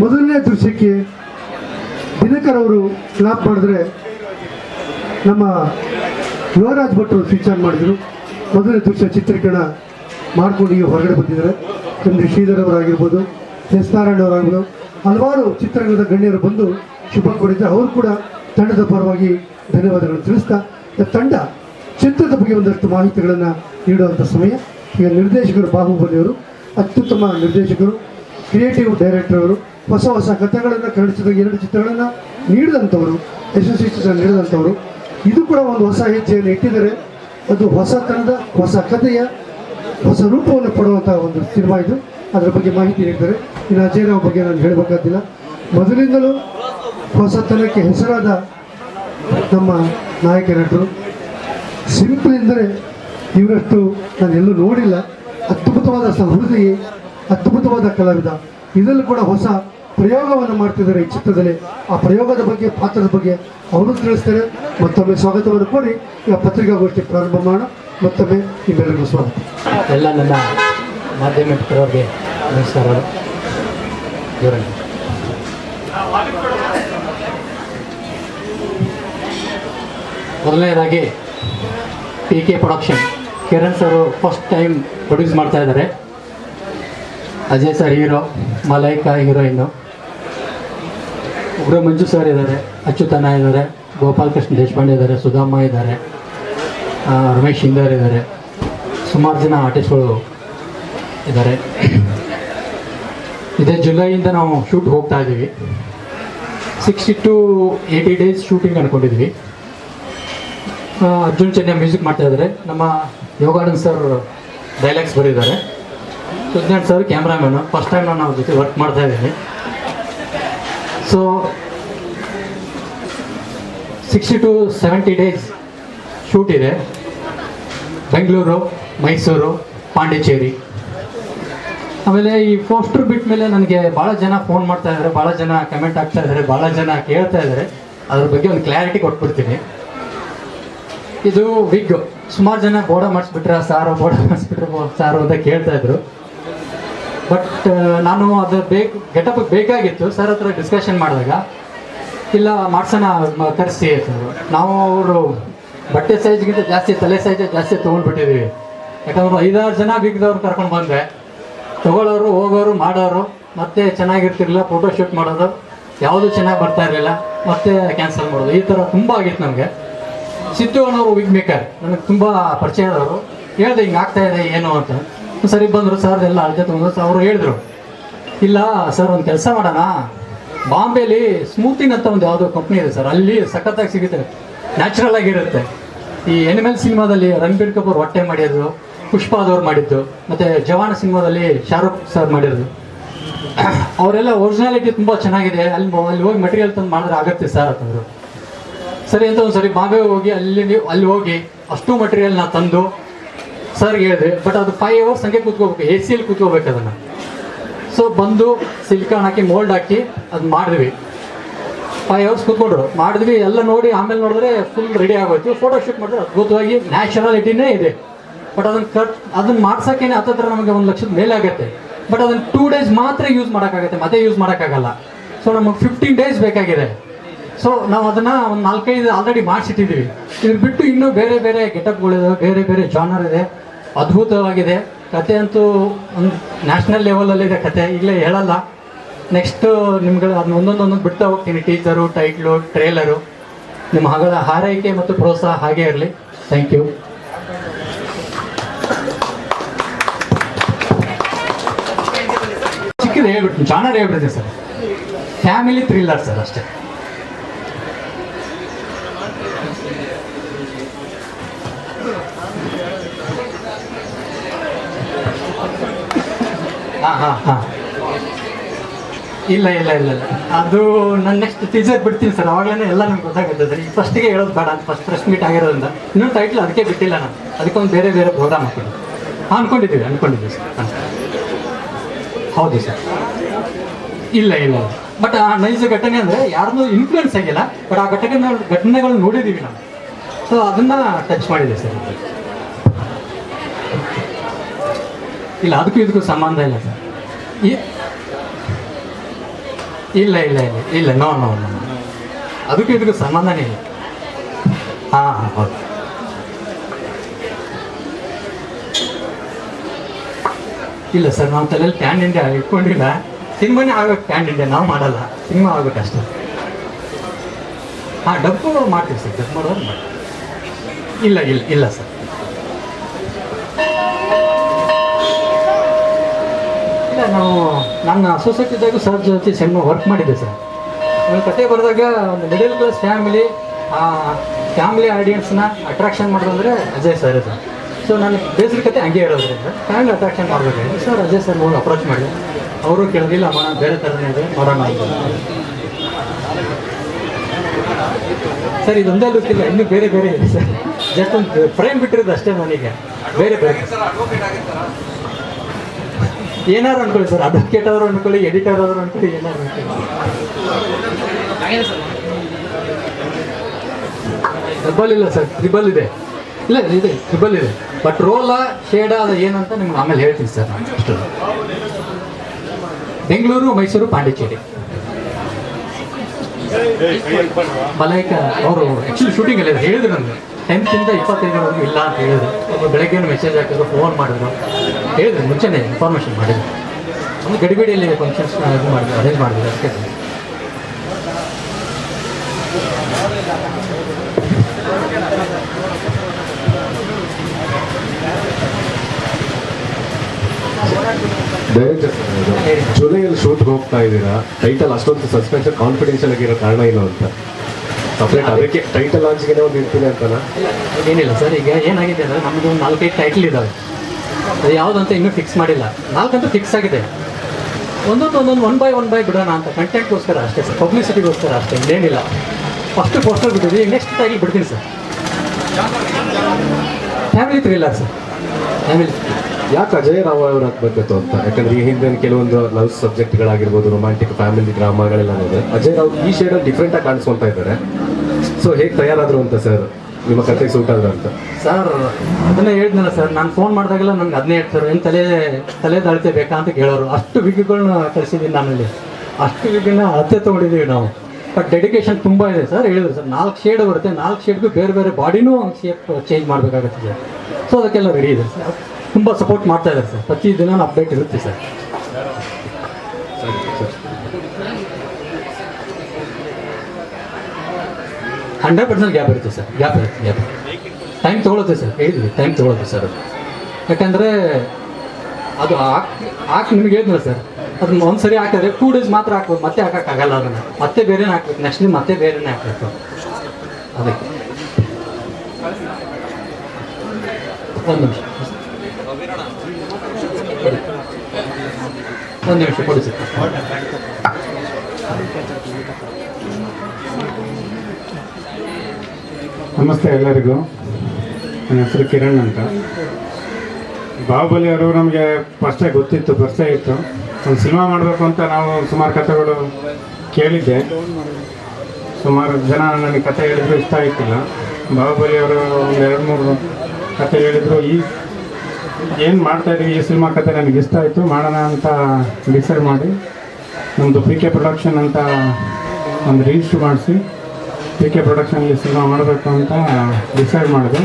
ಮೊದಲನೇ ದೃಶ್ಯಕ್ಕೆ ದಿನಕರ್ ಅವರು ಕ್ಲಾಪ್ ಮಾಡಿದ್ರೆ ನಮ್ಮ ಯುವರಾಜ್ ಭಟ್ರು ಸ್ವಿಚ್ ಆನ್ ಮಾಡಿದರು. ಮೊದಲನೇ ದೃಶ್ಯ ಚಿತ್ರೀಕರಣ ಮಾಡ್ಕೊಂಡು ಈಗ ಹೊರಗಡೆ ಬಂದಿದ್ದಾರೆ. ಚಂದ್ರಿ ಶ್ರೀಧರ್ ಅವರಾಗಿರ್ಬೋದು, ಎಸ್ ನಾರಾಯಣ ಅವರಾಗಿರ್ಬೋದು, ಹಲವಾರು ಚಿತ್ರರಂಗದ ಗಣ್ಯರು ಬಂದು ಶುಭ ಕೊಡಿದ್ದೆ ಅವರು ಕೂಡ ತಂಡದ ಪರವಾಗಿ ಧನ್ಯವಾದಗಳನ್ನು ತಿಳಿಸ್ತಾ ತಂಡ ಚಿತ್ರದ ಬಗ್ಗೆ ಒಂದಷ್ಟು ಮಾಹಿತಿಗಳನ್ನು ನೀಡುವಂಥ ಸಮಯ. ಈಗ ನಿರ್ದೇಶಕರು ಬಾಹುಬಲಿ ಅವರು ಅತ್ಯುತ್ತಮ ನಿರ್ದೇಶಕರು ಕ್ರಿಯೇಟಿವ್ ಡೈರೆಕ್ಟರ್ ಅವರು ಹೊಸ ಹೊಸ ಕಥೆಗಳನ್ನು ಕನ್ನಡ ಎರಡು ಚಿತ್ರಗಳನ್ನು ನೀಡಿದಂಥವರು, ಯಶಸ್ವಿ ಚಿತ್ರ ನೀಡಿದಂಥವರು. ಇದು ಕೂಡ ಒಂದು ಹೊಸ ಹೆಜ್ಜೆಯನ್ನು ಇಟ್ಟಿದ್ದಾರೆ. ಅದು ಹೊಸ ತಂಡ, ಹೊಸ ಕಥೆಯ, ಹೊಸ ರೂಪವನ್ನು ಪಡುವಂಥ ಒಂದು ಸಿನಿಮಾ ಇದು. ಅದರ ಬಗ್ಗೆ ಮಾಹಿತಿ ನೀಡಿದ್ದಾರೆ ಇನ್ನು ಅಜಯ್ ರಾವ್ ಬಗ್ಗೆ ನಾನು ಹೇಳಬೇಕಾದಿಲ್ಲ ಮೊದಲಿಂದಲೂ ಹೊಸತನಕ್ಕೆ ಹೆಸರಾದ ನಮ್ಮ ನಾಯಕ ನಟರು. ಸಿಂಪಲ್ ಎಂದರೆ ಇವರಷ್ಟು ನಾನು ಎಲ್ಲೂ ನೋಡಿಲ್ಲ. ಅದ್ಭುತವಾದ ಸಹೃದಯಿ ಅದ್ಭುತವಾದ ಕಲಾವಿದ. ಇದರಲ್ಲೂ ಕೂಡ ಹೊಸ ಪ್ರಯೋಗವನ್ನು ಮಾಡ್ತಿದ್ದಾರೆ ಈ ಚಿತ್ರದಲ್ಲಿ. ಆ ಪ್ರಯೋಗದ ಬಗ್ಗೆ, ಪಾತ್ರದ ಬಗ್ಗೆ ಅವರು ತಿಳಿಸ್ತಾರೆ. ಮತ್ತೊಮ್ಮೆ ಸ್ವಾಗತವನ್ನು ಕೋರಿ ಈಗ ಪತ್ರಿಕಾಗೋಷ್ಠಿ ಪ್ರಾರಂಭ ಮಾಡೋಣ. ಮತ್ತೊಮ್ಮೆ ನಿಮ್ಮೆಲ್ಲರಿಗೂ ಸ್ವಾಗತ. ಎಲ್ಲ ನನ್ನ ಮಾಧ್ಯಮ ಮಿತ್ರರಿಗೆ ನಮಸ್ಕಾರ. ಮೊದಲನೇದಾಗಿ P K production Kiran sir first time produce ಮಾಡ್ತಾ ಇದ್ದಾರೆ. Ajay sir hero Malaika heroine Ugra Manju sir ಇದ್ದಾರೆ ಅಚ್ಯುತನ ಇದ್ದಾರೆ, ಗೋಪಾಲ್ ಕೃಷ್ಣ ದೇಶಪಾಂಡೆ ಇದ್ದಾರೆ, ಸುಧಾಮ ಇದ್ದಾರೆ ರಮೇಶ್ ಇಂದರ್ ಇದ್ದಾರೆ. ಸುಮಾರು ಜನ ಆರ್ಟಿಸ್ಟ್ಗಳು ಇದ್ದಾರೆ. ಇದೇ ಜುಲೈಯಿಂದ ನಾವು ಶೂಟ್ ಹೋಗ್ತಾ ಇದ್ದೀವಿ. Sixty to eighty days shooting ಅಂದ್ಕೊಂಡಿದ್ವಿ ಅರ್ಜುನ್ ಚೆನ್ನೈ ಮ್ಯೂಸಿಕ್ ಮಾಡ್ತಾ ಇದ್ದಾರೆ. ನಮ್ಮ ಯೋಗಾನಂದ್ ಸರ್ ಡೈಲಾಗ್ಸ್ ಬರೆದಿದ್ದಾರೆ Sujnan sir cameraman first time ನಾನು ಅವ್ರ ಜೊತೆ ವರ್ಕ್ ಮಾಡ್ತಾ ಇದ್ದೀನಿ. So sixty to seventy days shoot ಇದೆ. ಬೆಂಗಳೂರು ಮೈಸೂರು ಪಾಂಡಿಚೇರಿ ಆಮೇಲೆ ಈ ಪೋಸ್ಟರ್ ಬಿಟ್ಟ ಮೇಲೆ ನನಗೆ ಭಾಳ ಜನ ಫೋನ್ ಮಾಡ್ತಾ ಇದ್ದಾರೆ ಭಾಳ ಜನ ಕಮೆಂಟ್ ಆಗ್ತಾ ಇದ್ದಾರೆ ಭಾಳ ಜನ ಕೇಳ್ತಾ ಇದ್ದಾರೆ. ಅದ್ರ ಬಗ್ಗೆ ಒಂದು ಕ್ಲಾರಿಟಿ ಕೊಟ್ಬಿಡ್ತೀನಿ. ಇದು ವಿಗ್ ಸುಮಾರು ಜನ ಬೋಡ ಮಾಡಿಸ್ಬಿಟ್ರೆ, ಸಾರು ಬೋಡ ಮಾಡಿಸ್ಬಿಟ್ರೆ, ಸಾರು ಅಂತ ಕೇಳ್ತಾ ಇದ್ರು. ಬಟ್ ನಾನು ಅದು ಬೇಕು ಗೆಟಪ್ ಬೇಕಾಗಿತ್ತು. ಸರ್ ಹತ್ರ ಡಿಸ್ಕಷನ್ ಮಾಡಿದಾಗ ಇಲ್ಲ, ಮಾಡ್ಸೋಣ ಕರೆಸಿ. ನಾವು ಅವರು ಬಟ್ಟೆ ಸೈಜ್ಗಿಂತ ಜಾಸ್ತಿ, ತಲೆ ಸೈಜ್ ಜಾಸ್ತಿ ತೊಗೊಂಡ್ಬಿಟ್ಟಿದ್ದೀವಿ ಯಾಕಂದ್ರೆ ಐದಾರು ಜನ ಬಿಗ್ದವ್ರು ಕರ್ಕೊಂಡು ಬಂದೆ ತಗೊಳ್ಳೋರು ಹೋಗೋರು, ಮಾಡೋರು, ಮತ್ತೆ ಚೆನ್ನಾಗಿರ್ತಿರ್ಲಿಲ್ಲ ಫೋಟೋ ಶೂಟ್ ಮಾಡೋದು ಯಾವುದು ಚೆನ್ನಾಗಿ ಬರ್ತಾ ಇರಲಿಲ್ಲ, ಮತ್ತೆ ಕ್ಯಾನ್ಸಲ್ ಮಾಡೋದು. ಈ ಥರ ತುಂಬ ಆಗಿತ್ತು ನಮಗೆ. ಸಿದ್ದು ಅನ್ನೋರು ವಿಗ್ ಮೇಕರ್ ನನಗೆ ತುಂಬ ಪರಿಚಯದವರು ಹೇಳ್ದೆ, ಹಿಂಗೆ ಆಗ್ತಾಯಿದೆ ಏನು? ಅಂತ. ಸರಿ ಬಂದರು ಸರ್ ಎಲ್ಲ ಅಳತೆ ತೊಗೊಂಡು ಅವರು ಹೇಳಿದ್ರು, ಇಲ್ಲ ಸರ್ ಒಂದು ಕೆಲಸ ಮಾಡೋಣ. ಬಾಂಬೆಲಿ ಸ್ಮೂತಿಂಗ್ ಅಂತ ಒಂದು ಯಾವುದೋ ಕಂಪ್ನಿ ಇದೆ ಸರ್ ಅಲ್ಲಿ ಸಖತ್ತಾಗಿ ಸಿಗುತ್ತೆ. ನ್ಯಾಚುರಲ್ ಆಗಿರುತ್ತೆ ಈ ಎನಿಮಲ್ ಸಿನಿಮಾದಲ್ಲಿ ರಣಬೀರ್ ಕಪೂರ್ ಹೊಟ್ಟೆ ಮಾಡಿದ್ರು ಪುಷ್ಪಾದವ್ರು ಮಾಡಿದ್ದು, ಮತ್ತೆ ಜವಾನ ಸಿನಿಮಾದಲ್ಲಿ ಶಾರುಖ್ ಸರ್ ಮಾಡಿದ್ರು. ಅವರೆಲ್ಲ ಒರಿಜಿನಾಲಿಟಿ ತುಂಬ ಚೆನ್ನಾಗಿದೆ. ಅಲ್ಲಿ ಅಲ್ಲಿ ಹೋಗಿ ಮಟೀರಿಯಲ್ ತಂದು ಮಾಡಿದ್ರೆ ಆಗುತ್ತೆ ಸರ್ ಅಂತಂದರು ಸರಿ ಅಂತ ಒಂದು ಸರಿ ಬಾಂಬೆ ಹೋಗಿ ಅಲ್ಲಿ ಅಲ್ಲಿ ಹೋಗಿ ಅಷ್ಟು ಮಟೀರಿಯಲ್ನ ತಂದು ಸರ್ಗೆ ಹೇಳಿದೆ ಬಟ್ ಅದು ಫೈವ್ ಅವರ್ಸ್ ಹಂಗೆ ಕೂತ್ಕೋಬೇಕು ಎ ಸಿಯಲ್ಲಿ ಕೂತ್ಕೋಬೇಕು ಅದನ್ನು. ಸೊ ಬಂದು ಸಿಲಿಕಾನ್ ಹಾಕಿ ಮೋಲ್ಡ್ ಹಾಕಿ ಅದು ಮಾಡಿದ್ವಿ. ಫೈವ್ ಅವರ್ಸ್ ಕೂತ್ಕೊಂಡ್ರು. ಮಾಡಿದ್ವಿ, ಎಲ್ಲ ನೋಡಿ ಆಮೇಲೆ ನೋಡಿದ್ರೆ ಫುಲ್ ರೆಡಿ ಆಗೋಯ್ತು. ಫೋಟೋ ಶೂಟ್ ಮಾಡಿದ್ರೆ ಅದ್ಭುತವಾಗಿ ನ್ಯಾಚುರಾಲಿಟಿನೇ ಇದೆ. ಬಟ್ ಅದನ್ನು ಕಟ್ ಅದನ್ನು ಮಾಡ್ಸೋಕ್ಕೇನೆ ಹತ್ತತ್ರ ನಮಗೆ ಒಂದು ಲಕ್ಷದ ಮೇಲೆ ಆಗುತ್ತೆ ಬಟ್ ಅದನ್ನು ಟೂ ಡೇಸ್ ಮಾತ್ರ ಯೂಸ್ ಮಾಡೋಕ್ಕಾಗತ್ತೆ, ಮತ್ತೆ ಯೂಸ್ ಮಾಡೋಕ್ಕಾಗಲ್ಲ. ಸೊ ನಮಗೆ ಫಿಫ್ಟೀನ್ ಡೇಸ್ ಬೇಕಾಗಿದೆ. ಸೊ ನಾವು ಅದನ್ನು ಒಂದು ನಾಲ್ಕೈದು ಆಲ್ರೆಡಿ ಮಾಡಿಸಿಟ್ಟಿದ್ದೀವಿ ಇದು ಬಿಟ್ಟು ಇನ್ನೂ ಬೇರೆ ಬೇರೆ ಗೆಟಪ್ಗಳಿದೆ ಬೇರೆ ಬೇರೆ ಜಾನರ್ ಇದೆ. ಅದ್ಭುತವಾಗಿದೆ. ಕತೆ ಅಂತೂ ಒಂದು ನ್ಯಾಷನಲ್ ಲೆವೆಲಲ್ಲಿದೆ ಕತೆ. ಈಗಲೇ ಹೇಳಲ್ಲ. ನೆಕ್ಸ್ಟು ನಿಮ್ಗಳು ಅದನ್ನ ಒಂದೊಂದು ಒಂದೊಂದು ಬಿಡ್ತಾ ಹೋಗ್ತೀನಿ. ಟೀಚರು ಟೈಟ್ಲು ಟ್ರೇಲರು ನಿಮ್ಮ ಹಗಳ ಹಾರೈಕೆ ಮತ್ತು ಪ್ರೋತ್ಸಾಹ ಹಾಗೆ ಇರಲಿ. ಥ್ಯಾಂಕ್ ಯು ಚಿಕ್ಕದು ಹೇಳ್ಬಿಟ್ಟು, ಜಾನರ್ ಹೇಳ್ಬಿಡ್ತೀನಿ ಸರ್. ಫ್ಯಾಮಿಲಿ ಥ್ರಿಲ್ಲರ್ ಸರ್ ಅಷ್ಟೇ. ಇಲ್ಲ ಇಲ್ಲ ಇಲ್ಲ ಇಲ್ಲ. ಅದು ನಾನು ನೆಕ್ಸ್ಟ್ ಟೀಸರ್ ಬಿಡ್ತೀನಿ ಸರ್ ಅವಾಗಲೇ ಎಲ್ಲ ನಮ್ಗೆ ಗೊತ್ತಾಗುತ್ತೆ ಸರ್ ಈ ಫಸ್ಟಿಗೆ ಹೇಳೋದು ಬೇಡ. ಅಂತ ಫಸ್ಟ್ ಪ್ರೆಸ್ ಮೀಟ್ ಆಗಿರೋದ್ರಿಂದ. ಇನ್ನೂ ಟೈಟ್ಲ್ ಅದಕ್ಕೆ ಬಿಟ್ಟಿಲ್ಲ ನಾನು. ಅದಕ್ಕೊಂದು ಬೇರೆ ಬೇರೆ ಪ್ರೋಗ್ರಾಮ್ ಹಾಕೊಂಡು ಅಂದ್ಕೊಂಡಿದ್ದೀವಿ ಅಂದ್ಕೊಂಡಿದ್ದೀವಿ ಸರ್. ಹೌದು ಸರ್ ಇಲ್ಲ ಇಲ್ಲ ಬಟ್ ಆ ನೈಜ ಘಟನೆ ಅಂದರೆ ಯಾರನ್ನೂ ಇನ್ಫ್ಲೂಯೆನ್ಸ್ ಆಗಿಲ್ಲ. ಬಟ್ ಆ ಘಟನೆ ಘಟನೆಗಳು ನೋಡಿದ್ದೀವಿ ನಾವು. ಸೊ ಅದನ್ನು ಟಚ್ ಮಾಡಿದೆ ಸರ್ ಇಲ್ಲ, ಅದಕ್ಕೂ ಇದಕ್ಕೂ ಸಂಬಂಧ ಇಲ್ಲ ಸರ್. ಇಲ್ಲ ಇಲ್ಲ ಇಲ್ಲ ಇಲ್ಲ ನೋ ನೋ ನೋ ಅದಕ್ಕೂ ಇದಕ್ಕೂ ಸಂಬಂಧನೇ ಇಲ್ಲ. ಹಾಂ ಹಾಂ, ಹೌದು. ಇಲ್ಲ ಸರ್, ನಾವು ತಲೆಯಲ್ಲಿ ಟ್ಯಾನ್ ಇಂಡಿಯಾ ಇಟ್ಕೊಂಡಿಲ್ಲ. ಸಿನಿಮಾನೇ ಆಗಬೇಕು ಟ್ಯಾನ್ ಇಂಡಿಯಾ ನಾವು ಮಾಡಲ್ಲ. ಸಿನಿಮಾ ಆಗಬೇಕು ಅಷ್ಟೇ. ಹಾಂ ಡಬ್ಬು ಮಾಡ್ತೀವಿ ಸರ್ ಡಬ್ ಮಾಡೋದು ಮಾಡ್ತೀವಿ. ಇಲ್ಲ ಇಲ್ಲ ಇಲ್ಲ ಸರ್. ಇಲ್ಲ, ನಾವು ನನ್ನ ಅಸೋಸಿಯೇಟ್ ಇದ್ದಾಗ ಸರ್ ಜೊತೆ ಸಣ್ಣ ವರ್ಕ್ ಮಾಡಿದ್ದೆ ಸರ್. ಒಂದು ಕತೆ ಬರೆದಾಗ ಒಂದು ಮಿಡಲ್ ಕ್ಲಾಸ್ ಫ್ಯಾಮಿಲಿ ಫ್ಯಾಮಿಲಿ ಆಡಿಯನ್ಸ್ನ ಅಟ್ರಾಕ್ಷನ್ ಮಾಡೋದಂದ್ರೆ ಅಜಯ್ ಸರ್ ಸರ್. ಸೊ ನಾನು ಬೇಸಿಗೆ ಕತೆ ಹಂಗೆ ಇರೋದ್ರಿಂದ ಫ್ಯಾಮಿಲಿ ಅಟ್ರಾಕ್ಷನ್ ಮಾಡಬೇಕು ಸರ್ ಅಜಯ್ ಸರ್ ನೋಡಿ ಅಪ್ರೋಚ್ ಮಾಡಿ ಅವರು ಕೇಳೋದಿಲ್ಲ ಅಮ್ಮ ಬೇರೆ ಥರನೇ ಇದೆ, ಮಾಡೋಣ ಸರ್, ಇದೊಂದೇ ಲುಕ್ ಇಲ್ಲ ಇನ್ನೂ ಬೇರೆ ಬೇರೆ ಇದೆ ಸರ್. ಜಸ್ಟ್ ಒಂದು ಫ್ರೇಮ್ ಬಿಟ್ಟಿರೋದು ಅಷ್ಟೇ ನನಗೆ ಬೇರೆ ಬೇರೆ. ಏನಾರು ಅನ್ಕೊಳ್ಳಿ ಸರ್ ಅಡ್ವೊಕೇಟ್ ಅವರು ಅನ್ಕೊಳ್ಳಿ ಎಡಿಟರ್ ಅವರು ಅನ್ಕೊಳ್ಳಿ ಏನಾರು ಅನ್ಕೊಳ್ಳಿ. ಡಬಲ್ ಇಲ್ಲ ಸರ್ ತ್ರಿಬಲ್ ಇದೆ. ಇಲ್ಲ ಇದೆ ತ್ರಿಬಲ್ ಇದೆ. ಬಟ್ ರೋಲ ಶೇಡ ಅದು ಏನಂತ ನಿಮ್ಗೆ ಆಮೇಲೆ ಹೇಳ್ತೀನಿ ಸರ್ ನಾನು. ಬೆಂಗಳೂರು ಮೈಸೂರು ಪಾಂಡಿಚೇರಿ. ಮಲೈಕ ಅವರು ಆ್ಯಕ್ಚುಲಿ ಶೂಟಿಂಗ್ ಅಲ್ಲಿ ಹೇಳಿದ್ರು ನನಗೆ ಟೆಂತಿಂದ ಇಪ್ಪತ್ತೈದರವರೆಗೂ ಇಲ್ಲ ಅಂತ ಹೇಳಿದ್ರು. ಒಬ್ಬರು ಬೆಳಗ್ಗೆ ಮೆಸೇಜ್ ಹಾಕಿದ್ರು ಫೋನ್ ಮಾಡಿದ್ರು. ಹೇಳಿದ್ರು, ಮುಂಚೆನೇ ಇನ್ಫಾರ್ಮೇಷನ್ ಮಾಡಿದ್ರು. ಒಂದು ಗಡಿಬಿಡಿಯಲ್ಲಿ ಫಂಕ್ಷನ್ಸ್ ಇದು ಮಾಡಿದ್ರು ಅರೇಂಜ್ ಮಾಡಿದ್ರು, ಅದಕ್ಕೆ ಜುಲೈಯಲ್ಲಿ ಶೂಟ್ಗೆ ಹೋಗ್ತಾ ಇದ್ದೀರಾ? ಟೈಟಲ್ ಅಷ್ಟೊಂದು ಸಸ್ಪೆನ್ಷನ್ ಕಾನ್ಫಿಡೆನ್ಷಿಯಲ್ ಆಗಿರೋ ಕಾರಣ ಏನು ಅಂತ? ಸಪ್ರೇಟ್ ಅದಕ್ಕೆ ಟೈಟಲ್ ಲಾಂಚ್ಗೆ ಒಂದು ಇರ್ತೀನಿ ಅಂತನಾ? ಏನಿಲ್ಲ ಸರ್ ಈಗ ಏನಾಗಿದೆ ಅಂದರೆ ನಮ್ಮದು ಒಂದು ನಾಲ್ಕೈದು ಟೈಟ್ಲ್ ಇದ್ದಾವೆ ಅದು ಯಾವುದಂತ ಇನ್ನೂ ಫಿಕ್ಸ್ ಮಾಡಿಲ್ಲ. ನಾಲ್ಕಂತೂ ಫಿಕ್ಸ್ ಆಗಿದೆ. ಒಂದೊಂದು ಒಂದೊಂದು ಒನ್ ಬೈ ಒನ್ ಬೈ ಬಿಡೋಣ ಅಂತ ಕಂಟೆಂಟ್ಗೋಸ್ಕರ ಅಷ್ಟೇ ಸರ್ ಪಬ್ಲಿಸಿಟಿಗೋಸ್ಕರ ಅಷ್ಟೇ ಇನ್ನೇನಿಲ್ಲ. ಫಸ್ಟ್ ಪೋಸ್ಟರ್ ಬಿಟ್ಟಿದ್ದೀವಿ ನೆಕ್ಸ್ಟ್ ಟೈಲ್ ಬಿಡ್ತೀನಿ sir. Family thriller sir. Family ಯಾಕೆ ಅಜಯ್ ರಾವ್ ಅವ್ರು ಹಾಕ್ಬೇಕಿತ್ತು ಅಂತ. ಯಾಕಂದ್ರೆ ಈ ಹಿಂದೆ ಕೆಲವೊಂದು ಲವ್ ಸಬ್ಜೆಕ್ಟ್ಗಳಾಗಿರ್ಬೋದು ರೊಮ್ಯಾಂಟಿಕ್ ಫ್ಯಾಮಿಲಿ ಡ್ರಾಮಾಗಳೆಲ್ಲ ಇದೆ ಅಜಯ್ ರಾವ್ ಈ ಶೇಡಲ್ಲಿ ಡಿಫ್ರೆಂಟ್ ಆಗಿ ಕಾಣಿಸ್ಕೊಂತ ಇದ್ದಾರೆ. ಸೊ ಹೇಗೆ ತಯಾರಾದ್ರು ಅಂತ ಸರ್ ನಿಮ್ಮ ಕತೆ ಸೂಟ್ ಆದ್ರು ಅಂತ? ಸರ್ ಅದನ್ನೇ ಹೇಳಿದ್ನಲ್ಲ ಸರ್ ನಾನು ಫೋನ್ ಮಾಡಿದಾಗೆಲ್ಲ ನನಗೆ ಅದನ್ನೇ ಹೇಳ್ತಾರೆ. ಏನು ತಲೆ ತಲೆ ದಾಳಿತೆ ಬೇಕಾ ಅಂತ ಕೇಳೋರು. ಅಷ್ಟು ವಿಗ್ಗಳನ್ನ ಕಳಿಸಿದ್ದೀನಿ ನಾನಲ್ಲಿ. ಅಷ್ಟು ವಿಗ್ಗನ್ನ ಅಳತೆ ತೊಗೊಂಡಿದ್ದೀವಿ ನಾವು. ಬಟ್ ಡೆಡಿಕೇಶನ್ ತುಂಬ ಇದೆ ಸರ್ ಹೇಳಿದ್ರು ಸರ್ ನಾಲ್ಕು ಶೇಡ್ ಬರುತ್ತೆ. ನಾಲ್ಕು ಶೇಡ್ಗೂ ಬೇರೆ ಬೇರೆ ಬಾಡಿನೂ ಶೇಪ್ ಚೇಂಜ್ ಮಾಡಬೇಕಾಗುತ್ತೆ ಸೊ ಅದಕ್ಕೆಲ್ಲ ರೆಡಿ ಇದೆ ಸರ್ ತುಂಬ ಸಪೋರ್ಟ್ ಮಾಡ್ತಾ ಇದ್ದಾರೆ ಸರ್. ಪ್ರತಿ ದಿನ ಅಪ್ಡೇಟ್ ಇರುತ್ತೆ ಸರ್. ಹಂಡ್ರೆಡ್ ಪರ್ಸೆಂಟ್ ಗ್ಯಾಪ್ ಇರುತ್ತೆ ಸರ್. ಗ್ಯಾಪ್ ಇರುತ್ತೆ ಗ್ಯಾಪ್ ಟೈಮ್ ತೊಗೊಳುತ್ತೆ ಸರ್. ಹೇಳಿದ್ವಿ ಟೈಮ್ ತೊಗೊಳುತ್ತೆ ಸರ್ ಅದು. ಯಾಕಂದರೆ ಅದು ಹಾಕಿ ಹಾಕಿ ನಿಮಗೆ ಹೇಳಿದ್ನಲ್ಲ ಸರ್. ಅದನ್ನ ಒಂದು ಸರಿ ಹಾಕಿದ್ರೆ ಟೂ ಡೇಸ್ ಮಾತ್ರ ಹಾಕ್ಬೋದು ಮತ್ತೆ ಹಾಕೋಕ್ಕಾಗಲ್ಲ ಅದನ್ನು. ಮತ್ತೆ ಬೇರೆನೇ ಹಾಕ್ಬೇಕು. ನೆಕ್ಸ್ಟ್ ಮತ್ತೆ ಬೇರೆನೇ ಹಾಕಬೇಕು. ಅದಕ್ಕೆ. ಒಂದು ನಿಮಿಷ. ಒಂದು ನಿಮಿಷ ಕೊಡಿ ನಮಸ್ತೆ ಎಲ್ಲರಿಗೂ. ನನ್ನ ಹೆಸರು ಕಿರಣ್ ಅಂತ. ಬಾಹುಬಲಿ ಅವರು ನಮಗೆ ಫಸ್ಟೇ ಗೊತ್ತಿತ್ತು ಪರಿಚಯ ಇತ್ತು. ಒಂದು ಸಿನಿಮಾ ಮಾಡಬೇಕು ಅಂತ ನಾವು ಸುಮಾರು ಕಥೆಗಳು ಕೇಳಿದ್ದೆ. ಸುಮಾರು ಜನ ನನಗೆ ಕತೆ ಹೇಳಿದ್ರು, ಇಷ್ಟ ಆಯ್ತಿಲ್ಲ. ಬಾಹುಬಲಿ ಅವರು ಒಂದು ಎರಡು, ಮೂರು ಕತೆ ಹೇಳಿದ್ರು. ಈ ಏನು ಮಾಡ್ತಾ ಇದ್ದೀವಿ ಈ ಸಿನಿಮಾ ಕತೆ ನನಗೆ ಇಷ್ಟ ಆಯಿತು. ಮಾಡೋಣ ಅಂತ ಡಿಸೈಡ್ ಮಾಡಿ. ನಮ್ಮದು ಪಿ ಕೆ ಪ್ರೊಡಕ್ಷನ್ ಅಂತ ಒಂದು ರಿಜಿಸ್ಟ್ರ್ ಮಾಡಿಸಿ ಪಿ ಕೆ ಪ್ರೊಡಕ್ಷನಲ್ಲಿ ಸಿನಿಮಾ ಮಾಡಬೇಕು ಅಂತ ಡಿಸೈಡ್ ಮಾಡಿದೆ.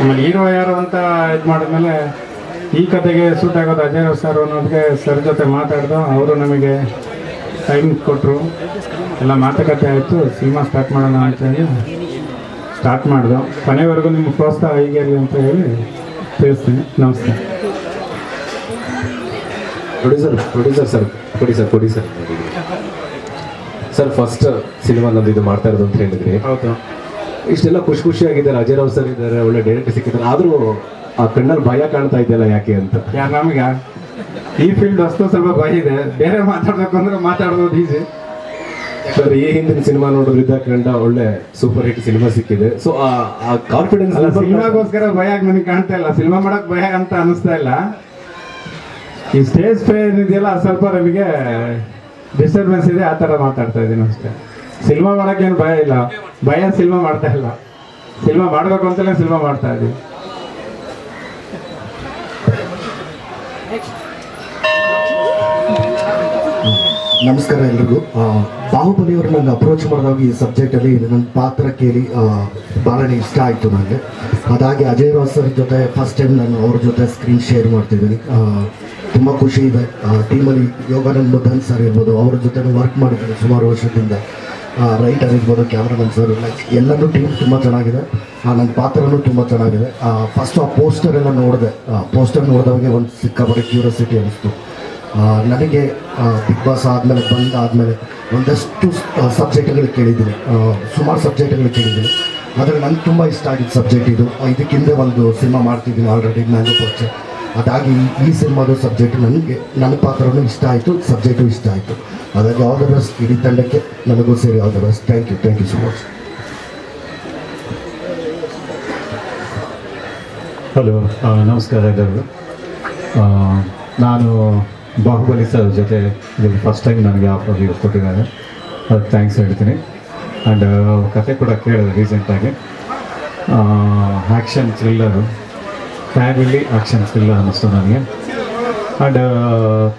ಆಮೇಲೆ ಹೀರೋ ಯಾರು ಅಂತ ಇದು ಮಾಡಿದ್ಮೇಲೆ ಈ ಕತೆಗೆ ಸೂಟ್ ಆಗೋದು ಅಜಯ್ ಸರ್ ಅನ್ನೋದಕ್ಕೆ ಸರ್ ಜೊತೆ ಮಾತಾಡ್ದು ಅವರು ನಮಗೆ ಟೈಮ್ ಕೊಟ್ಟರು ಎಲ್ಲ ಮಾತುಕತೆ ಆಯಿತು. ಸಿನಿಮಾ ಸ್ಟಾರ್ಟ್ ಮಾಡೋಣ ಅಂತ ಹೇಳಿ ಸ್ಟಾರ್ಟ್ ಮಾಡಿದ್ರು ಕೊನೆವರೆಗೂ ನಿಮ್ಮ ಪ್ರೋತ್ಸಾಹ ಹೀಗೆ ಅಂತ ಹೇಳಿ ತಿಳಿಸ್ತೀನಿ ನಮಸ್ತೆ ಪ್ರೊಡ್ಯೂಸರ್ ಪ್ರೊಡ್ಯೂಸರ್ ಸರ್ ಕೊಡಿ ಸರ್ ಕೊಡಿ ಸರ್ ಸರ್ ಫಸ್ಟ್ ಸಿನಿಮಾ ನಂದು ಇದು ಮಾಡ್ತಾ ಇರೋದು ಅಂತ ಹೇಳಿದ್ರಿ ಹೌದು. ಇಷ್ಟೆಲ್ಲ ಖುಷಿ ಖುಷಿಯಾಗಿದ್ದಾರೆ ಅಜಯ್ ರಾವ್ ಸರ್ ಇದ್ದಾರೆ ಒಳ್ಳೆ ಡೈರೆಕ್ಟರ್ ಸಿಕ್ಕಿದ್ದಾರೆ. ಆದರೂ ಆ ಕಣ್ಣಲ್ಲಿ ಭಯ ಕಾಣ್ತಾ ಇದೆಯಲ್ಲ ಯಾಕೆ ಅಂತ? ಯಾರು ನಮಗೆ? ಈ ಫೀಲ್ಡ್ ಅಷ್ಟು ಸ್ವಲ್ಪ ಭಯ ಇದೆ. ಬೇರೆ ಮಾತಾಡ್ಬೇಕು ಅಂದ್ರೆ ಮಾತಾಡೋದು ಈಸಿ ಸರ್ ಈ ಹಿಂದಿನ ಸಿನಿಮಾ ನೋಡೋದ್ರಿಂದ ಕಂಡ ಒಳ್ಳೆ ಸೂಪರ್ ಹಿಟ್ ಸಿನಿಮಾ ಸಿಕ್ಕಿದೆ. ಸೊ ಆ ಕಾನ್ಫಿಡೆನ್ಸ್ ಸಿನಿಮಾಗೋಸ್ಕರ ಭಯ ನನಗೆ ಕಾಣ್ತಾ ಇಲ್ಲ. ಸಿನಿಮಾ ಮಾಡಕ್ ಭಯ ಅಂತ ಅನಿಸ್ತಾ ಇಲ್ಲ. ಈ ಸ್ಟೇಜ್ ಫೇರ್ ಇದೆಯಲ್ಲ ಸ್ವಲ್ಪ ನಮಗೆ ಡಿಸ್ಟರ್ಬೆನ್ಸ್ ಇದೆ ಆ ಥರ ಮಾತಾಡ್ತಾ ಇದ್ದೀನಿ ಅಷ್ಟೇ. ಸಿನಿಮಾ ಮಾಡೋಕ್ಕೇನು ಭಯ ಇಲ್ಲ. ಭಯ ಸಿನಿಮಾ ಮಾಡ್ತಾ ಇಲ್ಲ. ಸಿನಿಮಾ ಮಾಡಬೇಕು ಅಂತಲೇ ಸಿನಿಮಾ ಮಾಡ್ತಾ ಇದ್ದೀವಿ ನಮಸ್ಕಾರ ಎಲ್ರಿಗೂ. ಬಾಹುಬಲಿಯವರು ನನ್ನ ಅಪ್ರೋಚ್ ಮಾಡಿದಾಗ ಈ ಸಬ್ಜೆಕ್ಟಲ್ಲಿ ನನ್ನ ಪಾತ್ರ ಕೇಳಿ ಭಾಳನೇ ಇಷ್ಟ ಆಯಿತು ನನಗೆ ಅದಾಗಿ ಅಜಯ್ ರಾವ್ ಸರ್ ಜೊತೆ ಫಸ್ಟ್ ಟೈಮ್ ನಾನು ಅವ್ರ ಜೊತೆ ಸ್ಕ್ರೀನ್ ಶೇರ್ ಮಾಡ್ತಿದ್ದೀನಿ. ತುಂಬ ಖುಷಿ ಇದೆ. ಟೀಮಲ್ಲಿ ಯೋಗಾನಂದ್ ಮುದ್ದನ್ ಸರ್ ಇರ್ಬೋದು, ಅವ್ರ ಜೊತೆ ವರ್ಕ್ ಮಾಡಿದ್ದೀನಿ ಸುಮಾರು ವರ್ಷದಿಂದ. ರೈಟರ್ ಇರ್ಬೋದು ಕ್ಯಾಮ್ರಾಮನ್ ಸರ್ ಲೈಕ್ ಎಲ್ಲನೂ ಟೀಮ್ ತುಂಬ ಚೆನ್ನಾಗಿದೆ. ನನ್ನ ಪಾತ್ರನೂ ತುಂಬ ಚೆನ್ನಾಗಿದೆ. ಫಸ್ಟ್ ಆ ಪೋಸ್ಟರ್ ಎಲ್ಲ ನೋಡಿದೆ. ಪೋಸ್ಟರ್ ನೋಡಿದವಾಗ ಒಂದು ಸಿಕ್ಕಾಪಟ್ಟೆ ಕ್ಯೂರಿಯಾಸಿಟಿ ಅನಿಸ್ತು. ನನಗೆ ಬಿಗ್ ಬಾಸ್ ಆದಮೇಲೆ ಬಂದಾದಮೇಲೆ ಒಂದಷ್ಟು ಸಬ್ಜೆಕ್ಟ್ಗಳು ಕೇಳಿದ್ದೀನಿ. ಸುಮಾರು ಸಬ್ಜೆಕ್ಟ್ಗಳು ಕೇಳಿದ್ದೀನಿ. ಆದರೆ ನನಗೆ ತುಂಬ ಇಷ್ಟ ಆಗಿದ್ದ ಸಬ್ಜೆಕ್ಟ್ ಇದು. ಇದಕ್ಕಿಂತ ಒಂದು ಸಿನಿಮಾ ಮಾಡ್ತಿದ್ದೀನಿ ಆಲ್ರೆಡಿ ನಾನು ಪರಿಚಯ ಅದಾಗಿ ಈ- ಸಿನಿಮಾದ ಸಬ್ಜೆಕ್ಟ್ ನನಗೆ ನನ್ನ ಪಾತ್ರವೂ ಇಷ್ಟ ಆಯಿತು ಸಬ್ಜೆಕ್ಟು ಇಷ್ಟ ಆಯಿತು. ಹಾಗಾಗಿ ಆಲ್ ದ ಬೆಸ್ಟ್ ಇಡೀ ತಂಡಕ್ಕೆ ನನಗೂ ಸೇರಿ all the best thank you thank you so much hello ನಮಸ್ಕಾರ ಎಲ್ಲರಿಗೂ ನಾನು ಬಾಹುಬಲಿ ಸರ್ ಜೊತೆ ಇದು ಫಸ್ಟ್ ಟೈಮ್ ನನಗೆ ಆಫರ್ ಕೊಟ್ಟಿದ್ದಾರೆ. ಅದಕ್ಕೆ ಥ್ಯಾಂಕ್ಸ್ ಹೇಳ್ತೀನಿ. ಆ್ಯಂಡ್ ಕತೆ ಕೂಡ ಕೇಳಿದೆ ರೀಸೆಂಟಾಗಿ action thriller family action thriller ಅನ್ನಿಸ್ತು ನನಗೆ. ಆ್ಯಂಡ್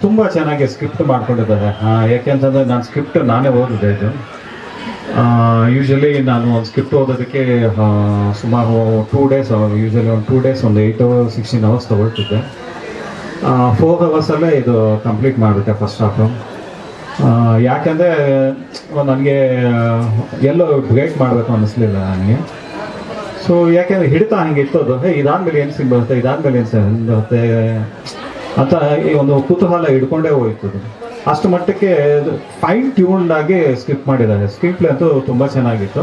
ತುಂಬ ಚೆನ್ನಾಗಿ ಸ್ಕ್ರಿಪ್ಟ್ ಮಾಡ್ಕೊಂಡಿದ್ದಾರೆ. ಯಾಕೆಂತಂದರೆ ನಾನು ಸ್ಕ್ರಿಪ್ಟ್ ನಾನೇ ಓದಿದೆ ಇದು. ಯೂಶಲಿ ನಾನು ಒಂದು ಸ್ಕ್ರಿಪ್ಟ್ ಓದೋದಕ್ಕೆ ಸುಮಾರು ಟೂ ಡೇಸ್ ಯೂಶಲಿ ಒಂದು ಟೂ ಡೇಸ್ ಒಂದು ಏಯ್ಟ್ ಅವರ್ ಸಿಕ್ಸ್ಟೀನ್ ಅವರ್ಸ್ ತೊಗೊಳ್ತಿದ್ದೆ. ಫೋರ್ ಅವರ್ಸಲ್ಲೇ ಇದು ಕಂಪ್ಲೀಟ್ ಮಾಡಿಬಿಟ್ಟೆ ಫಸ್ಟ್ ಹಾಫು ಯಾಕೆಂದರೆ ನನಗೆ ಎಲ್ಲೋ ಬ್ರೇಕ್ ಮಾಡಬೇಕು ಅನ್ನಿಸ್ಲಿಲ್ಲ ನನಗೆ. ಸೊ ಯಾಕೆಂದರೆ ಹಿಡಿತಾ ಹಂಗೆ ಇತ್ತೋದು. ಹೇ, ಇದಾದ್ಮೇಲೆ ಏನು ಸಿಗ್ ಬರುತ್ತೆ, ಇದಾದ್ಮೇಲೆ ಏನು ಸಿಗ್ ಬರುತ್ತೆ ಅಂತ ಈ ಒಂದು ಕುತೂಹಲ ಹಿಡ್ಕೊಂಡೇ ಹೋಯ್ತು ಅದು. ಅಷ್ಟು ಮಟ್ಟಕ್ಕೆ ಫೈನ್ ಟ್ಯೂನ್ಡ್ ಆಗಿ ಸ್ಕಿಪ್ ಮಾಡಿದ್ದಾರೆ. ಸ್ಕಿಪ್ಲೆ ಪ್ಲೇ ಅಂತೂ ತುಂಬ ಚೆನ್ನಾಗಿತ್ತು.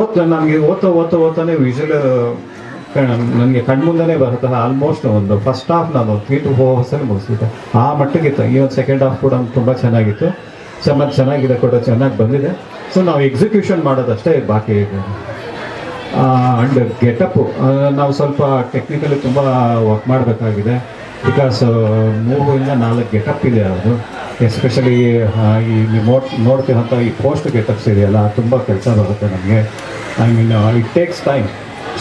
ಓದ್ತಾ ನನಗೆ ಓದ್ತಾ ಓದ್ತಾ, ಓದ್ತಾನೆ ವಿಷುವಲ್ ನನಗೆ ಕಣ್ಮುಂದನೇ ಬರುತ್ತೆ? ಆಲ್ಮೋಸ್ಟ್ ಒಂದು ಫಸ್ಟ್ ಹಾಫ್ ನಾನು ತ್ರೀ ಟು ಫೋರ್ ಅವರ್ಸಲ್ಲಿ ಮುಗಿಸಿದ್ದೆ. ಆ ಮಟ್ಟಿಗಿತ್ತು ಈ ಒಂದು ಸೆಕೆಂಡ್ ಹಾಫ್ ಕೂಡ ತುಂಬ ಚೆನ್ನಾಗಿತ್ತು. ಚೆನ್ನಾಗಿ, ಚೆನ್ನಾಗಿದೆ ಕೂಡ, ಚೆನ್ನಾಗಿ ಬಂದಿದೆ. ಸೊ ನಾವು ಎಕ್ಸಿಕ್ಯೂಷನ್ ಮಾಡೋದಷ್ಟೇ ಬಾಕಿ ಇದೆ. ಗೆಟಪ್ಪು ನಾವು ಸ್ವಲ್ಪ ಟೆಕ್ನಿಕಲಿ ತುಂಬ ವರ್ಕ್ ಮಾಡಬೇಕಾಗಿದೆ. ಬಿಕಾಸ್ ಮೂರಿಂದ ನಾಲ್ಕು ಗೆಟಪ್ ಇದೆ ಅದು. ಎಸ್ಪೆಷಲಿ ಈ ನೋಡ್ ನೋಡ್ತಿರೋಂಥ ಈ ಪೋಸ್ಟ್ ಗೆಟಪ್ಸ್ ಇದೆಯಲ್ಲ, ತುಂಬ ಕೆಲಸ ಬರುತ್ತೆ ನಮಗೆ. I mean it takes time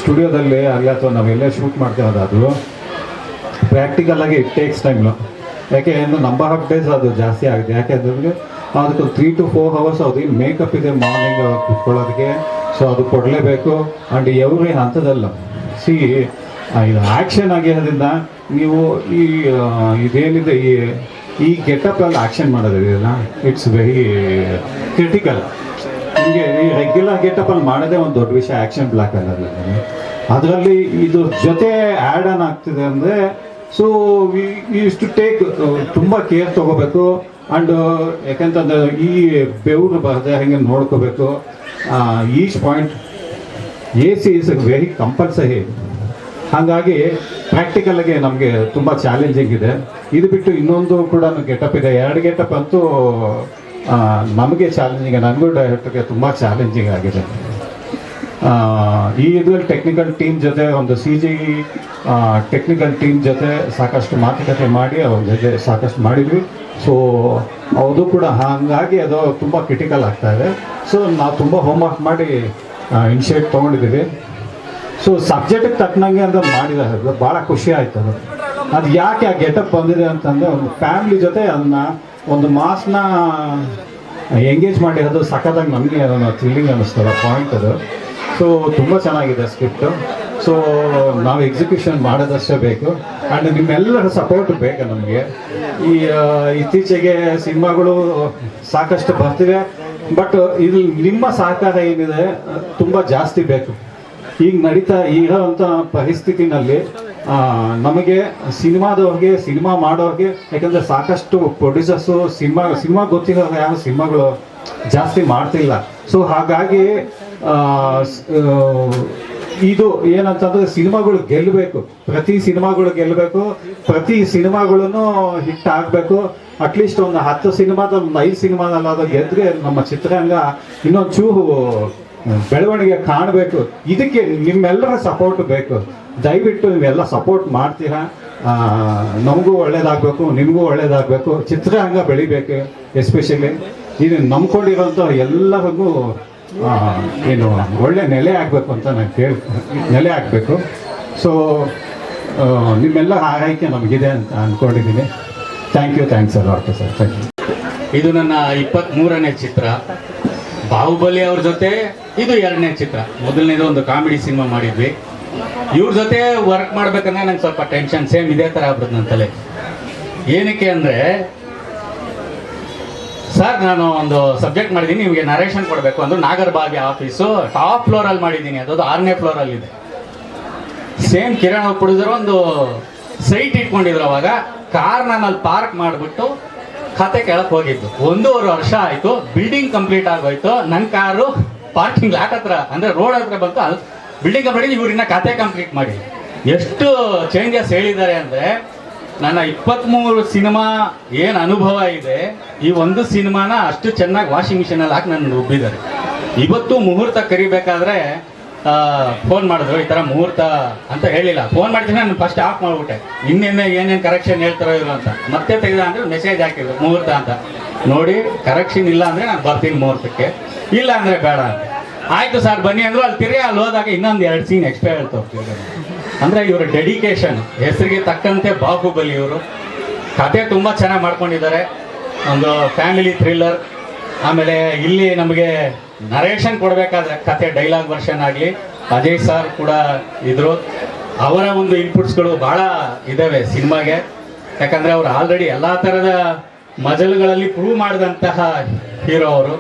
ಸ್ಟುಡಿಯೋದಲ್ಲಿ ಆಗಲಿ ಅಥವಾ ನಾವೆಲ್ಲೇ ಶೂಟ್ ಮಾಡ್ತೀವದಾದರೂ ಪ್ರಾಕ್ಟಿಕಲ್ ಆಗಿ ಇಟ್ ಟೇಕ್ಸ್ ಟೈಮ್ ಯಾಕೆ ಏನು ನಂಬರ್ ಆಫ್ ಡೇಸ್ ಅದು ಜಾಸ್ತಿ ಆಗಿದೆ ಯಾಕೆ ಅಂದ್ರೆ ಅದಕ್ಕೆ ತ್ರೀ ಟು ಫೋರ್ ಅವರ್ಸ್ ಅದು ಮೇಕಪ್ ಇದೆ ಮಾರ್ನಿಂಗ್ ಕುತ್ಕೊಳ್ಳೋದಕ್ಕೆ. ಸೊ ಅದು ಕೊಡಲೇಬೇಕು. ಆ್ಯಂಡ್ ಎವ್ರಿ ಹಂತದಲ್ಲ. ಸಿ ಇದು ಆ್ಯಕ್ಷನ್ ಆಗಿರೋದ್ರಿಂದ ನೀವು ಈ ಇದೇನಿದೆ, ಈ ಈ ಗೆಟಪಲ್ಲಿ ಆ್ಯಕ್ಷನ್ ಮಾಡೋದಿದೆಯಲ್ಲ? ಇಟ್ಸ್ ವೆರಿ ಕ್ರಿಟಿಕಲ್ ನಿಮಗೆ ಈ ರೆಗ್ಯುಲರ್ ಗೆಟಪಲ್ಲಿ ಮಾಡೋದೇ ಒಂದು ದೊಡ್ಡ ವಿಷಯ ಆ್ಯಕ್ಷನ್ ಬ್ಲಾಕ್ ಅನ್ನೋದು ಅದರಲ್ಲಿ ಇದು ಜೊತೆ ಆ್ಯಡ್ ಆನ್ ಆಗ್ತಿದೆ ಅಂದರೆ ಸೊ ಇಷ್ಟು ಟೇಕ್ ತುಂಬ ಕೇರ್ ತಗೋಬೇಕು. ಆ್ಯಂಡ್ ಯಾಕಂತಂದರೆ ಈ ಬೆವರು ಬರದೆ ಹಾಗೆ ನೋಡ್ಕೋಬೇಕು. Each point A C is very compulsory ಹಾಗಾಗಿ ಪ್ರಾಕ್ಟಿಕಲ್ಗೆ ನಮಗೆ ತುಂಬ ಚಾಲೆಂಜಿಂಗ್ ಇದೆ. ಇದು ಬಿಟ್ಟು ಇನ್ನೊಂದು ಕೂಡ ಗೆಟಪ್ ಇದೆ. ಎರಡು ಗೆಟಪ್ ಅಂತೂ ನಮಗೆ ಚಾಲೆಂಜಿಂಗ್ ನನಗೂ ಡೈರೆಕ್ಟರ್ಗೆ ತುಂಬ ಚಾಲೆಂಜಿಂಗ್ ಆಗಿದೆ. ಈ ಇದರಲ್ಲಿ ಟೆಕ್ನಿಕಲ್ ಟೀಮ್ ಜೊತೆ ಒಂದು ಸಿ ಜಿ ಟೆಕ್ನಿಕಲ್ ಟೀಮ್ ಜೊತೆ ಸಾಕಷ್ಟು ಮಾತುಕತೆ ಮಾಡಿ, ಅವ್ರ ಜೊತೆ ಸಾಕಷ್ಟು ಮಾಡಿದ್ವಿ. ಸೊ ಅದು ಕೂಡ ಹಾಗಾಗಿ ಅದು ತುಂಬ ಕ್ರಿಟಿಕಲ್ ಆಗ್ತಾ ಇದೆ. ಸೊ ನಾವು ತುಂಬ ಹೋಮ್ವರ್ಕ್ ಮಾಡಿ ಇನಿಷಿಯೇಟ್ ತೊಗೊಂಡಿದ್ದೀವಿ. ಸೊ ಸಬ್ಜೆಕ್ಟಿಗೆ ತಕ್ಕನಂಗೆ ಅಂತ ಮಾಡಿದ್ದಾರೆ ಭಾಳ ಖುಷಿ ಆಯ್ತು ಅದು ಅದು ಯಾಕೆ ಆ ಗೆಟಪ್ ಬಂದಿದೆ ಅಂತಂದರೆ ಫ್ಯಾಮಿಲಿ ಜೊತೆ ಅದನ್ನ ಒಂದು ಮಾಸ್ನ ಎಂಗೇಜ್ ಮಾಡಿರೋದು ಸಖತ್ತಾಗಿ ನಮಗೆ ಅದನ್ನು ಥ್ರಿಲ್ಲಿಂಗ್ ಅನ್ನಿಸ್ತದ ಪಾಯಿಂಟ್ ಅದು. ಸೊ ತುಂಬ ಚೆನ್ನಾಗಿದೆ ಸ್ಕ್ರಿಪ್ಟು ಸೊ ನಾವು ಎಕ್ಸಿಕ್ಯೂಷನ್ ಮಾಡೋದಷ್ಟೇ ಬೇಕು. ಆ್ಯಂಡ್ ನಿಮ್ಮೆಲ್ಲರ ಸಪೋರ್ಟ್ ಬೇಕು ನಮಗೆ. ಈ ಇತ್ತೀಚೆಗೆ ಸಿನಿಮಾಗಳು ಸಾಕಷ್ಟು ಬರ್ತಿವೆ. ಬಟ್ ಇದು ನಿಮ್ಮ ಸಹಕಾರ ಏನಿದೆ, ತುಂಬ ಜಾಸ್ತಿ ಬೇಕು. ಈಗ ನಡೀತಾ ಇರೋವಂಥ ಪರಿಸ್ಥಿತಿನಲ್ಲಿ ನಮಗೆ ಸಿನಿಮಾದವ್ರಿಗೆ, ಸಿನಿಮಾ ಮಾಡೋರಿಗೆ, ಯಾಕಂದರೆ ಸಾಕಷ್ಟು ಪ್ರೊಡ್ಯೂಸರ್ಸು ಸಿನಿಮಾ ಸಿನಿಮಾ ಗೊತ್ತಿರೋ ಯಾವ ಸಿನಿಮಾಗಳು ಜಾಸ್ತಿ ಮಾಡ್ತಿಲ್ಲ. ಸೊ ಹಾಗಾಗಿ ಇದು ಏನಂತಂದ್ರೆ ಸಿನಿಮಾಗಳು ಗೆಲ್ಲಬೇಕು. ಪ್ರತಿ ಸಿನಿಮಾಗಳು ಗೆಲ್ಲಬೇಕು. ಪ್ರತಿ ಸಿನಿಮಾಗಳನ್ನು ಹಿಟ್ ಆಗಬೇಕು. ಅಟ್ಲೀಸ್ಟ್ ಒಂದು ಹತ್ತು ಸಿನಿಮಾದಲ್ಲಿ, ಒಂದು ಐದು ಸಿನಿಮಾದಲ್ಲಾದ ಗೆದ್ರೆ ನಮ್ಮ ಚಿತ್ರರಂಗ ಇನ್ನೊಂದು ಚೂರು ಬೆಳವಣಿಗೆ ಕಾಣಬೇಕು. ಇದಕ್ಕೆ ನಿಮ್ಮೆಲ್ಲರ ಸಪೋರ್ಟ್ ಬೇಕು. ದಯವಿಟ್ಟು ನೀವೆಲ್ಲ ಸಪೋರ್ಟ್ ಮಾಡ್ತೀರಾ? ನಮಗೂ ಒಳ್ಳೇದಾಗಬೇಕು, ನಿಮಗೂ ಒಳ್ಳೇದಾಗಬೇಕು, ಚಿತ್ರರಂಗ ಬೆಳಿಬೇಕು, ಎಸ್ಪೆಷಲಿ. ಇದು ನಂಬ್ಕೊಂಡಿರೋಂಥ ಎಲ್ಲರಿಗೂ ಏನು, ಒಳ್ಳೆ ನೆಲೆ ಆಗಬೇಕು ಅಂತ ನಾನು ಕೇಳಿ, ನೆಲೆ ಆಗಬೇಕು. ಸೊ ನಿಮ್ಮೆಲ್ಲ ಆರೈಕೆ ನಮಗಿದೆ ಅಂತ ಅಂದ್ಕೊಂಡಿದ್ದೀನಿ ಥ್ಯಾಂಕ್ ಯು ಥ್ಯಾಂಕ್ಸ್ ಅಲ್ಲ ಸರ್ ಥ್ಯಾಂಕ್ ಯು ಇದು ನನ್ನ ಇಪ್ಪತ್ತ್ ಮೂರನೇ ಚಿತ್ರ. ಬಾಹುಬಲಿ ಅವ್ರ ಜೊತೆ ಇದು ಎರಡನೇ ಚಿತ್ರ. ಮೊದಲನೇದು ಒಂದು ಕಾಮಿಡಿ ಸಿನಿಮಾ ಮಾಡಿದ್ವಿ. ಇವ್ರ ಜೊತೆ ವರ್ಕ್ ಮಾಡ್ಬೇಕಂದ್ರೆ ನಂಗೆ ಸ್ವಲ್ಪ ಟೆನ್ಷನ್ ಸೇಮ್ ಇದೇ ಥರ ಆಗ್ಬಿಡ್ತು ನನ್ನ ತಲೆ. ಏನಕ್ಕೆ ಅಂದರೆ, ಸರ್, ನಾನು ಒಂದು ಸಬ್ಜೆಕ್ಟ್ ಮಾಡಿದ್ದೀನಿ ನಿಮಗೆ ನರೇಷನ್ ಕೊಡಬೇಕು ಅಂದ್ರೆ ನಾಗರಬಾವಿ ಆಫೀಸು ಟಾಪ್ ಫ್ಲೋರಲ್ಲಿ ಮಾಡಿದ್ದೀನಿ ಅದು ಆರನೇ ಫ್ಲೋರಲ್ಲಿ ಇದೆ. ಸೇಮ್ ಕಿರಣ್ ಕುಡಿದ್ರು ಒಂದು ಸೈಟ್ ಇಟ್ಕೊಂಡಿದ್ರು ಅವಾಗ ಕಾರ್ ನಾನು ಪಾರ್ಕ್ ಮಾಡಿಬಿಟ್ಟು ಖಾತೆ ಕೆಳಕ್ಕೆ ಹೋಗಿದ್ದು. ಒಂದೂವರೆ ವರ್ಷ ಆಯ್ತು ಬಿಲ್ಡಿಂಗ್ ಕಂಪ್ಲೀಟ್ ಆಗೋಯ್ತು ನನ್ನ ಕಾರು ಪಾರ್ಕಿಂಗ್ ಲಾಟ್ ಹತ್ರ, ಅಂದ್ರೆ ರೋಡ್ ಹತ್ರ ಬಂತು. ಅಲ್ಲಿ ಬಿಲ್ಡಿಂಗ್ ಕಂಪ್ಲೀಟ್ ಇವ್ರಿನ್ನ ಖಾತೆ ಕಂಪ್ಲೀಟ್ ಮಾಡಿ. ಎಷ್ಟು ಚೇಂಜಸ್ ಹೇಳಿದ್ದಾರೆ ಅಂದ್ರೆ, ನನ್ನ ಇಪ್ಪತ್ತ್ಮೂರು ಸಿನಿಮಾ ಏನು ಅನುಭವ ಇದೆ, ಈ ಒಂದು ಸಿನಿಮಾನ ಅಷ್ಟು ಚೆನ್ನಾಗಿ ವಾಷಿಂಗ್ ಮಿಷಿನಲ್ಲಿ ಹಾಕಿ ನನ್ನ ರುಬ್ಬಿದ್ದಾರೆ. ಇವತ್ತು ಮುಹೂರ್ತ ಕರಿಬೇಕಾದ್ರೆ ಫೋನ್ ಮಾಡಿದ್ರು, ಈ ಥರ ಮುಹೂರ್ತ ಅಂತ ಹೇಳಿಲ್ಲ. ಫೋನ್ ಮಾಡಿದ್ರೆ ನಾನು ಫಸ್ಟ್ ಆಫ್ ಮಾಡ್ಬಿಟ್ಟೆ. ಇನ್ನೇನೆ ಏನೇನು ಕರೆಕ್ಷನ್ ಹೇಳ್ತಾರೋ ಇಲ್ಲ ಅಂತ. ಮತ್ತೆ ತೆಗೆದ ಅಂದರೆ ಮೆಸೇಜ್ ಹಾಕಿದ್ರು, ಮುಹೂರ್ತ ಅಂತ. ನೋಡಿ ಕರೆಕ್ಷನ್ ಇಲ್ಲ ಅಂದರೆ ನಾನು ಬರ್ತೀನಿ ಮುಹೂರ್ತಕ್ಕೆ. ಇಲ್ಲ ಅಂದರೆ ಬೇಡ ಅಂತ. ಆಯ್ತು ಸರ್, ಬನ್ನಿ ಅಂದ್ರು ಅಲ್ಲಿ ತಿರ್ಗಿ ಅಲ್ಲಿ ಹೋದಾಗ ಇನ್ನೊಂದು ಎರಡು ಸೀನ್ ಎಕ್ಸ್ಟ್ರಾ ಹೇಳ್ತಾ ಅಂದ್ರೆ ಅಂದರೆ ಇವರ ಡೆಡಿಕೇಶನ್ ಹೆಸರಿಗೆ ತಕ್ಕಂತೆ ಬಾಹುಬಲಿ ಇವರು. ಕತೆ ತುಂಬ ಚೆನ್ನಾಗಿ ಮಾಡ್ಕೊಂಡಿದ್ದಾರೆ. ಒಂದು ಫ್ಯಾಮಿಲಿ ಥ್ರಿಲ್ಲರ್ ಆಮೇಲೆ ಇಲ್ಲಿ ನಮಗೆ ನರೇಷನ್ ಕೊಡಬೇಕಾದ್ರೆ ಕತೆ ಡೈಲಾಗ್ ವರ್ಷನ್ ಆಗಲಿ. ಅಜಯ್ ಸರ್ ಕೂಡ ಇದ್ರು. ಅವರ ಒಂದು ಇನ್ಪುಟ್ಸ್ಗಳು ಭಾಳ ಇದ್ದಾವೆ ಸಿನಿಮಾಗೆ. ಯಾಕಂದರೆ ಅವರು ಆಲ್ರೆಡಿ ಎಲ್ಲ ಥರದ ಮಜಲುಗಳಲ್ಲಿ ಪ್ರೂವ್ ಮಾಡಿದಂತಹ ಹೀರೋ ಅವರು.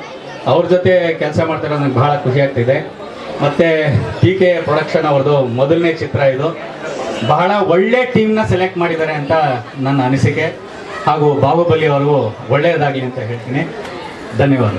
ಅವ್ರ ಜೊತೆ ಕೆಲಸ ಮಾಡ್ತಿರೋ ನನಗೆ ಭಾಳ ಖುಷಿ ಆಗ್ತಿದೆ. ಮತ್ತು ಟಿ ಕೆ ಪ್ರೊಡಕ್ಷನ್ ಅವ್ರದ್ದು ಮೊದಲನೇ ಚಿತ್ರ ಇದು. ಬಹಳ ಒಳ್ಳೆ ಟೀಮ್ನ ಸೆಲೆಕ್ಟ್ ಮಾಡಿದ್ದಾರೆ ಅಂತ ನನ್ನ ಅನಿಸಿಕೆ. ಹಾಗೂ ಬಾಹುಬಲಿ ಅವ್ರಿಗೂ ಒಳ್ಳೆಯದಾಗಲಿ ಅಂತ ಹೇಳ್ತೀನಿ. ಧನ್ಯವಾದ